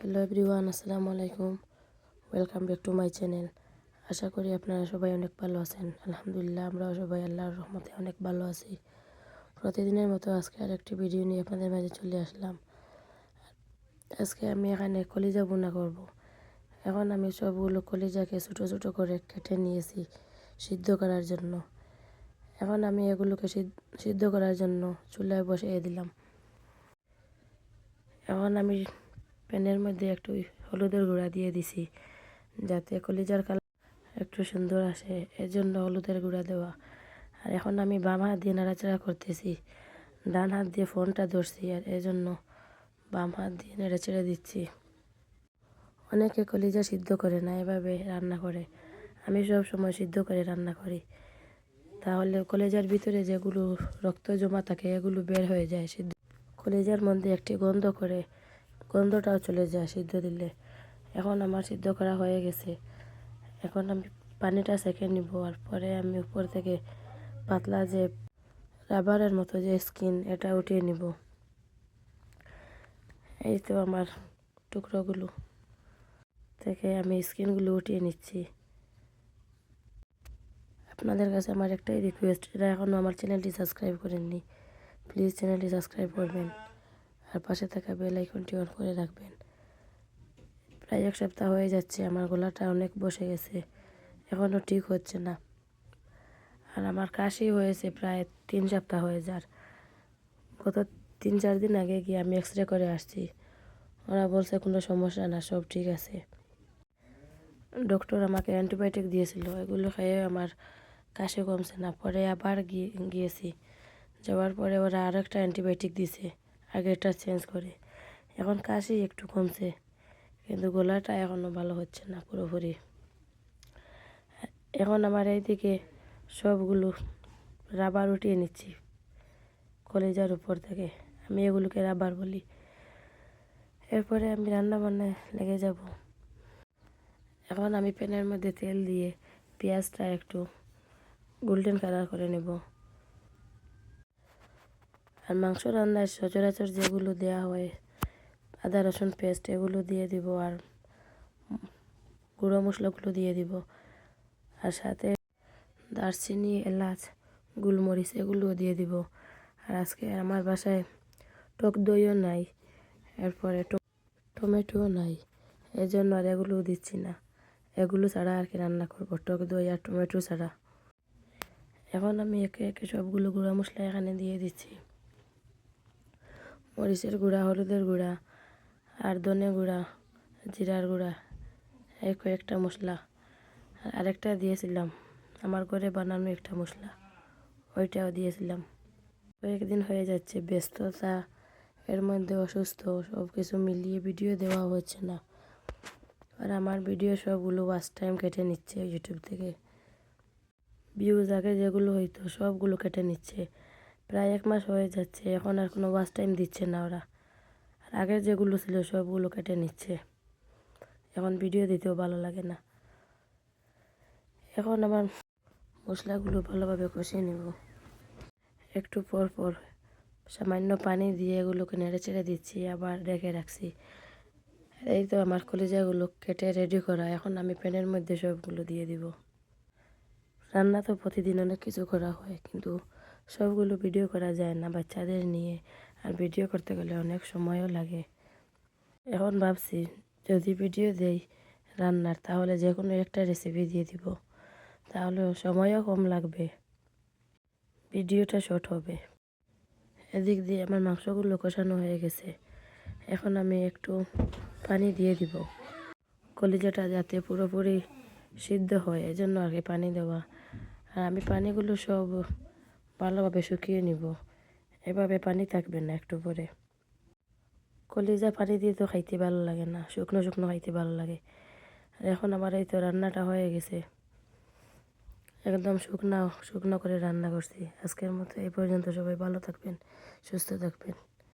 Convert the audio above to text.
Hello everyone, আসসালামু আলাইকুম। Welcome back to my channel. আশা করি আপনারা সবাই অনেক ভালো আছেন। আলহামদুলিল্লাহ, আমরাও সবাই আল্লাহর রহমতে অনেক ভালো আছি। প্রতিদিনের মতো আজকে আরেকটি ভিডিও নিয়ে আপনাদের মাঝে চলে আসলাম। আজকে আমি এখানে কলিজা বোনা করব। এখন আমি সবগুলো কলিজাকে ছোটো ছোটো করে কেটে নিয়েছি সিদ্ধ করার জন্য। এখন আমি এগুলোকে সিদ্ধ করার জন্য চুলায় বসিয়ে দিলাম। এখন আমি প্যানের মধ্যে একটু হলুদের গুঁড়া দিয়ে দিছি, যাতে কলিজার কালার একটু সুন্দর আসে। এর জন্য হলুদের গুঁড়া দেওয়া। আর এখন আমি বাম হাত দিয়ে নাড়াচাড়া করতেছি। ডান হাত দিয়ে ফোনটা ধরছি আর এজন্য বাম হাত দিয়ে নেড়েচেড়ে দিচ্ছি। অনেকে কলিজা সিদ্ধ করে না, এভাবে রান্না করে। আমি সব সময় সিদ্ধ করে রান্না করি। তাহলে কলেজার ভিতরে যেগুলো রক্ত জমা থাকে, এগুলো বের হয়ে যায় সিদ্ধ। কলেজার মধ্যে একটি গন্ধ করে গন্ধটাও চলে যায়, সিদ্ধ দিলে। এখন আমার সিদ্ধ করা হয়ে গেছে। এখন আমি পানিটা সেঁকে নিব আর পরে আমি উপর থেকে পাতলা যে রাবারের মতো যে স্কিন, এটা উঠিয়ে নিব। এই তো আমার টুকরোগুলো থেকে আমি স্কিনগুলো উঠিয়ে নিচ্ছি। আপনাদের কাছে আমার একটাই রিকোয়েস্ট এরা এখনও আমার চ্যানেলটি সাবস্ক্রাইব করেননি প্লিজ চ্যানেলটি সাবস্ক্রাইব করবেন। আর পাশে থাকা বেল আইকনটি অন করে রাখবেন। প্রায় এক সপ্তাহ হয়ে যাচ্ছে, আমার গলাটা অনেক বসে গেছে। এখনও ঠিক হচ্ছে না। আর আমার কাশি হয়েছে প্রায় তিন সপ্তাহ হয়ে যার। গত তিন চার দিন আগে গিয়ে আমি এক্স রে করে আসছি। ওরা বলছে, কোনো সমস্যা না, সব ঠিক আছে। ডক্টর আমাকে অ্যান্টিবায়োটিক দিয়েছিল। এগুলো খেয়ে আমার কাশি কমছে না। পরে আবার গিয়ে গিয়েছি। যাওয়ার পরে ওরা আরেকটা অ্যান্টিবায়োটিক দিছে। আগেরটা চেঞ্জ করে। এখন কাশি একটু কমছে, কিন্তু গলাটা এখনও ভালো হচ্ছে না পুরোপুরি। এখন আমার এইদিকে সবগুলো রাবার উঠিয়ে নিচ্ছি, কলেজার উপর থেকে। আমি এগুলোকে রাবার বলি। এরপরে আমি রান্না বান্নায় লেগে যাব। এখন আমি প্যানের মধ্যে তেল দিয়ে পেঁয়াজটা একটু গোল্ডেন কালার করে নেব। আর মাংস রান্নায় সচরাচর যেগুলো দেওয়া হয়, আদা, রসুন পেস্ট, এগুলো দিয়ে দিব আর গুঁড়ো মশলাগুলো দিয়ে দিব। আর সাথে দারচিনি, এলাচ, গোলমরিচ এগুলোও দিয়ে দিব। আর আজকে আমার বাসায় টক দইও নাই, এরপরে টমেটোও নাই এই জন্য আর এগুলোও দিচ্ছি না। এগুলো ছাড়া আর কি রান্না করব, টক দই আর টমেটো ছাড়া। এখন আমি একে একে সবগুলো গুঁড়া মশলা এখানে দিয়ে দিচ্ছি। মরিচের গুঁড়া, হলুদের গুঁড়া আর ধনে গুঁড়া, জিরার গুঁড়া, এই কয়েকটা মশলা। আর আরেকটা দিয়েছিলাম, আমার ঘরে বানানো একটা মশলা, ওইটাও দিয়েছিলাম। কয়েকদিন হয়ে যাচ্ছে, ব্যস্ততা, এর মধ্যে অসুস্থ সব কিছু মিলিয়ে ভিডিও দেওয়া হচ্ছে না। আর আমার ভিডিও সবগুলো ওয়াচ টাইম কেটে নিচ্ছে ইউটিউব থেকে। ভিউজ আগে যেগুলো হইতো, সবগুলো কেটে নিচ্ছে। প্রায় এক মাস হয়ে যাচ্ছে, এখন আর কোনো ওয়াচ টাইম দিচ্ছে না ওরা। আর আগের যেগুলো ছিল সবগুলো কেটে নিচ্ছে। এখন ভিডিও দিতেও ভালো লাগে না। এখন আমার মশলাগুলো ভালোভাবে কষিয়ে নেব। একটু পর পর সামান্য পানি দিয়ে এগুলোকে নেড়ে চেড়ে দিচ্ছি, আবার রেখে রাখছি। এই তো আমার কলিজাগুলো কেটে রেডি করা, এখন আমি প্যানের মধ্যে সবগুলো দিয়ে দিব। রান্না তো প্রতিদিন অনেক কিছু করা হয়, কিন্তু সবগুলো ভিডিও করা যায় না বাচ্চাদের নিয়ে। আর ভিডিও করতে গেলে অনেক সময়ও লাগে। এখন ভাবছি, যদি ভিডিও দেই রান্নার, তাহলে যে কোনো একটা রেসিপি দিয়ে দিব। তাহলে সময়ও কম লাগবে। ভিডিওটা শর্ট হবে। এদিক দিয়ে আমার মাংসগুলো কষানো হয়ে গেছে। এখন আমি একটু পানি দিয়ে দিব। কলিজাটা যাতে পুরোপুরি সিদ্ধ হয়, এজন্য আর কি পানি দেওয়া। আর আমি পানিগুলো সব ভালোভাবে শুকিয়ে নিব। এভাবে পানি থাকবে না একটু পরে। কলিজা পানি দিয়ে তো খাইতে ভালো লাগে না, শুকনো শুকনো খাইতে ভালো লাগে। আর এখন আমার এই তো রান্নাটা হয়ে গেছে। একদম শুকনো শুকনো করে রান্না করছি। আজকের মতো এই পর্যন্ত সবাই ভালো থাকবেন, সুস্থ থাকবেন।